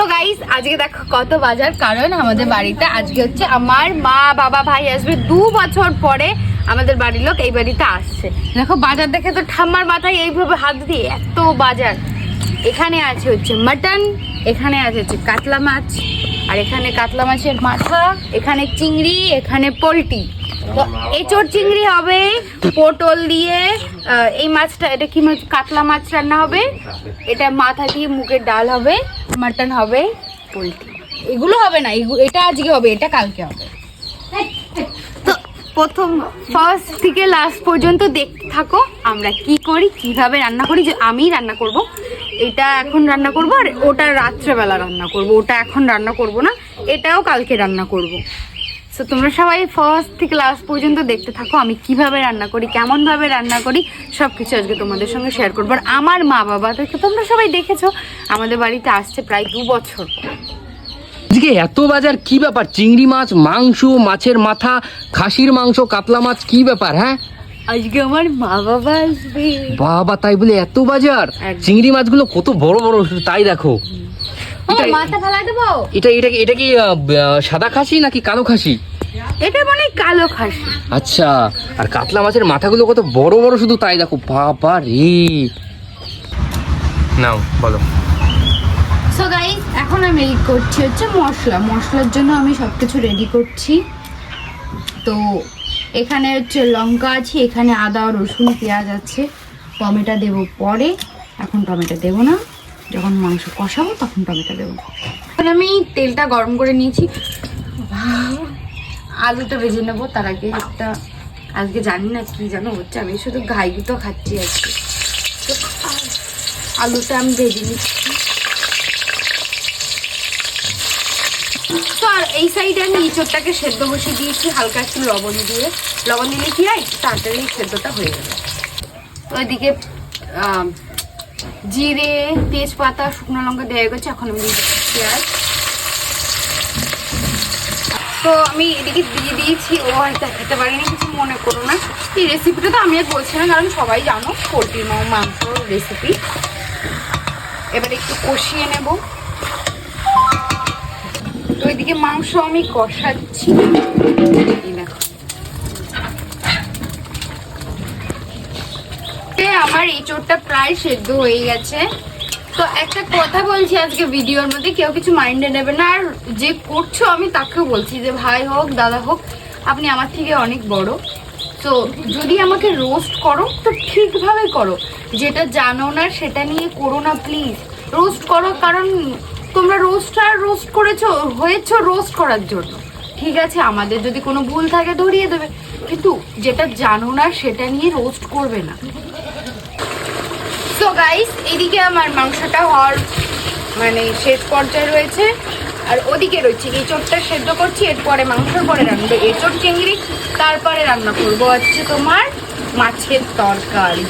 So guys আজকে দেখো কত বাজার। কারণ আমাদের বাড়িতে আজকে হচ্ছে আমার মা, বাবা, ভাই আসবে দু বছর পরে আমাদের বাড়ির লোক এই বাড়িতে আসছে। দেখো, বাজার দেখে তো ঠাম্মার মাথায় এইভাবে হাত দিয়ে এত বাজার। এখানে আছে হচ্ছে মাটন, এখানে আছে হচ্ছে কাতলা মাছ আর এখানে কাতলা মাছের মাথা, এখানে চিংড়ি, এখানে পোলট্রি। তো এঁচড় চিংড়ি হবে, পটল দিয়ে এই মাছটা, এটা কি মাছ? কাতলা মাছ রান্না হবে। এটা মাথা দিয়ে মুগের ডাল হবে, মাটন হবে, পোলট্রি। এগুলো হবে না এটা আজকে হবে, এটা কালকে হবে। তো প্রথম ফার্স্ট থেকে লাস্ট পর্যন্ত দেখতে থাকো, আমরা কি করি, কীভাবে রান্না করি, যে আমি রান্না করব। এটা এখন রান্না করব আর ওটা রাত্রেবেলা রান্না করব। ওটা এখন রান্না করব না, এটাও কালকে রান্না করব। সো তোমরা সবাই ফার্স্ট থেকে লাস্ট পর্যন্ত দেখতে থাকো, আমি কীভাবে রান্না করি, কেমনভাবে রান্না করি সব কিছু আজকে তোমাদের সঙ্গে শেয়ার করব। আর আমার মা বাবা তো তোমরা সবাই দেখেছ, আমাদের বাড়িতে আসছে প্রায় দু বছর আজকে এত বাজার, কি ব্যাপার? চিংড়ি মাছ, মাংস, মাছের মাথা, খাসির মাংস, কাতলা মাছ, কি ব্যাপার হ্যাঁ? আজকে আমার মা বাবা আসবে। বাবা তাই বলে এত বাজার। চিংড়ি মাছগুলো কত বড় বড় তাই দেখো। মাথা ফেলা দেবো? এটা এটা কি- এটা কি সাদা খাসি নাকি কালো খাসি? এটা মানে কালো খাসি। আচ্ছা আর কাতলা মাছের মাথাগুলো কত বড় বড় শুধু তাই দেখো। বাবা রে। নাও বলো। সো গাইস এখন আমি এই করছি হচ্ছে মশলা। মশলার জন্য আমি সব কিছু রেডি করছি। তো এখানে হচ্ছে লঙ্কা আছে, এখানে আদা, রসুন, পেঁয়াজ আছে। টমেটো দেব পরে, এখন টমেটো দেব না। যখন মাংস কষাবো তখন টমেটো দেবো। এখন আমি তেলটা গরম করে নিয়েছি। আলুটা ভেজে নেব, তার আগে একটা, আজকে জানি না কি যেন হচ্ছে, আমি শুধু ঘাইগুতো খাচ্ছি আজকে আলুটা আমি ভেজে নিচ্ছি। তো আর এই সাইডে আমি ইঁচড়টাকে সেদ্ধ বসে দিয়েছি, হালকা একটু লবণ দিয়ে। লবণ দিলে কি হয়? তাড়াতাড়ি সেদ্ধটা হয়ে যাবে। তো এদিকে জিরে, তেজপাতা, শুকনো লঙ্কা দেওয়া হয়ে গেছে, এখন আমি দিয়ে পেঁয়াজ। তো আমি এদিকে দিয়ে দিয়েছি, ও হয়তো খেতে পারিনি, কিছু মনে করো না। এই রেসিপিটা তো আমি আর বলছি না, কারণ সবাই জানো, পোলট্রির মাংস রেসিপি এবার একটু কষিয়ে নেব। তো মাংস আমি কষাচ্ছি। এ, আমার এঁচোড়টা প্রায় সেদ্ধ হয়ে গেছে। তো একটা কথা বলছি আজকে ভিডিওর মধ্যে কেউ কিছু মাইন্ডে নেবে না। আর যে করছ আমি তাকেও বলছি যে ভাই হোক দাদা হোক আপনি আমার থেকে অনেক বড়। তো যদি আমাকে রোস্ট করো তো ঠিকভাবে করো। যেটা জানো না সেটা নিয়ে করো না প্লিজ রোস্ট করো কারণ তোমরা রোস্ট আর রোস্ট করেছ, হয়েছো রোস্ট করার জন্য। ঠিক আছে, আমাদের যদি কোনো ভুল থাকে ধরিয়ে দেবে। কিন্তু যেটা জানো না, সেটা নিয়ে রোস্ট করবে না। তো গাইস এদিকে আমার মাংসটা হওয়ার মানে শেষ পর্যায়ে রয়েছে। আর ওদিকে রয়েছে এঁচড়টা সেদ্ধ করছি, এরপরে মাংসর পরে রান্না এঁচড় চিংড়ি, তারপরে রান্না করব হচ্ছে তোমার মাছের তরকারি।